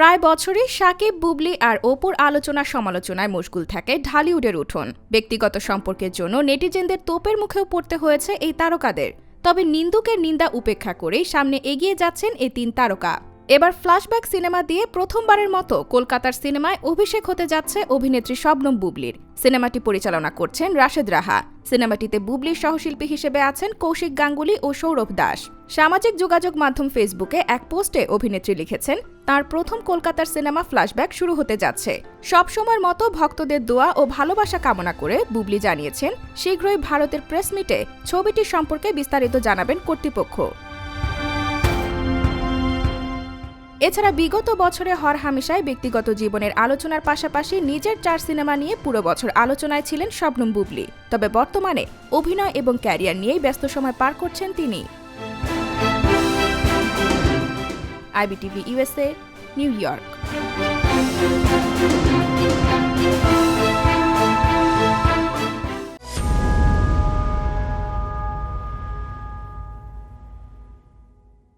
প্রায় বছরই সাকিব, বুবলি আর অপুর আলোচনা সমালোচনায় মশগুল থাকে ঢালিউডের উঠোন। ব্যক্তিগত সম্পর্কের জন্য নেটিজেনদের তোপের মুখেও পড়তে হয়েছে এই তারকাদের। তবে নিন্দুকের নিন্দা উপেক্ষা করেই সামনে এগিয়ে যাচ্ছেন এই তিন তারকা। এবার ফ্ল্যাশব্যাক সিনেমা দিয়ে প্রথমবারের মতো কলকাতার সিনেমায় অভিষেক হতে যাচ্ছে অভিনেত্রী শবনম বুবলির। সিনেমাটি পরিচালনা করছেন রাশেদ রাহা। সিনেমাটিতে বুবলির সহশিল্পী হিসেবে আছেন কৌশিক গাঙ্গুলি ও সৌরভ দাস। সামাজিক যোগাযোগ মাধ্যম ফেসবুকে এক পোস্টে অভিনেত্রী লিখেছেন, তার প্রথম কলকাতার সিনেমা ফ্ল্যাশব্যাক শুরু হতে যাচ্ছে। সবসময়ের মতো ভক্তদের দোয়া ও ভালোবাসা কামনা করে বুবলি জানিয়েছেন, শীঘ্রই ভারতের প্রেস মিটে ছবিটির সম্পর্কে বিস্তারিত জানাবেন কর্তৃপক্ষ। এছাড়া বিগত বছরে হর হামেশায় ব্যক্তিগত জীবনের আলোচনার পাশাপাশি নিজের চার সিনেমা নিয়ে পুরো বছর আলোচনায় ছিলেন শবনম বুবলি। তবে বর্তমানে অভিনয় এবং ক্যারিয়ার নিয়েই ব্যস্ত সময় পার করছেন তিনি। IBTV USA New York.